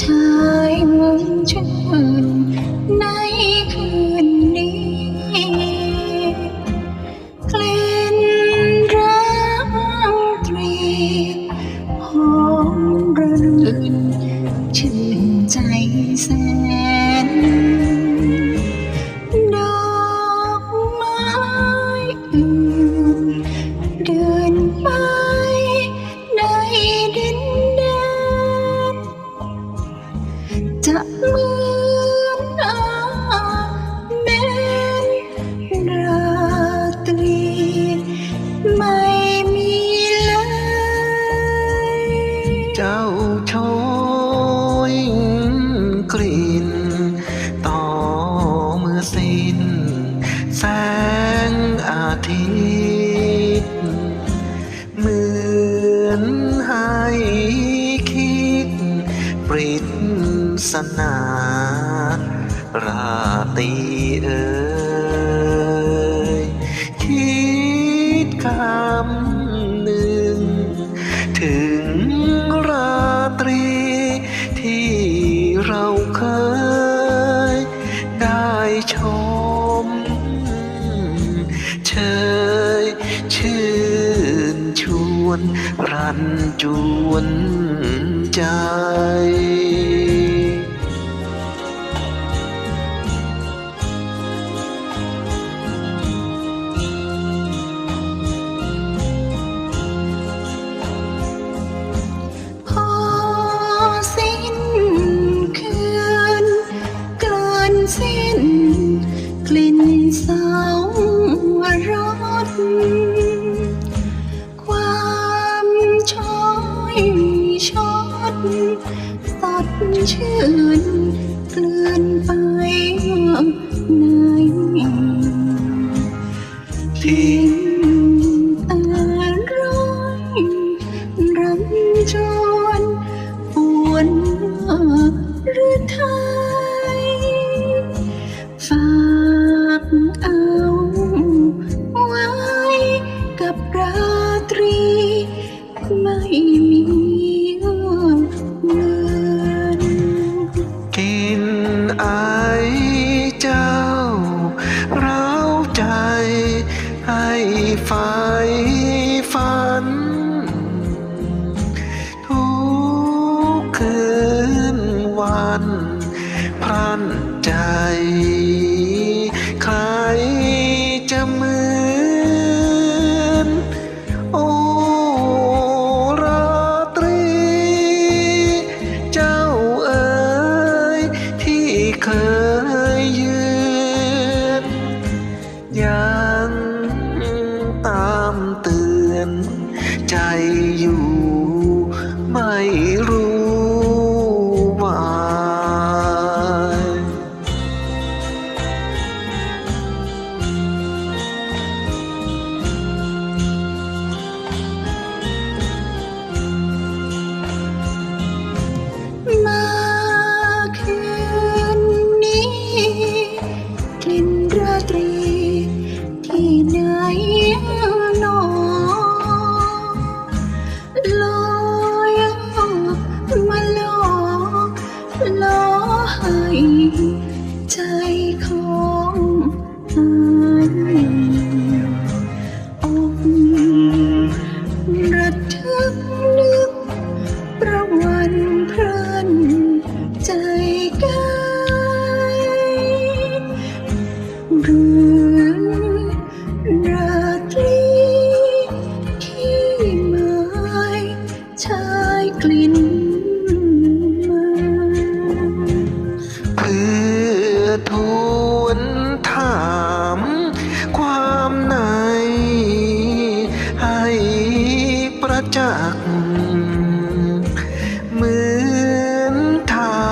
ช้า นให้คิด ปริศนาราตรีเอ่ยคิดคำหนึ่ง ถึงราตรีที่เราเคยได้ชม นรันจวนใจ พอสิ้นคืนเกินสิ้นกลิ่นสา สดชื่นเคลื่อนไปในทิ้งแต่ร้อยรำจวนปวนหรือไทยฝากอ จัก เหมือนถา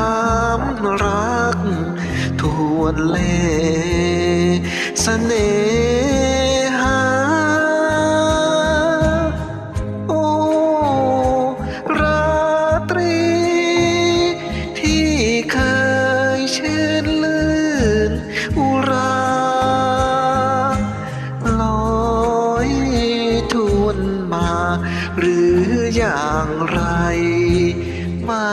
มรัก ทวนเลสเสน่ อย่างไร ไม่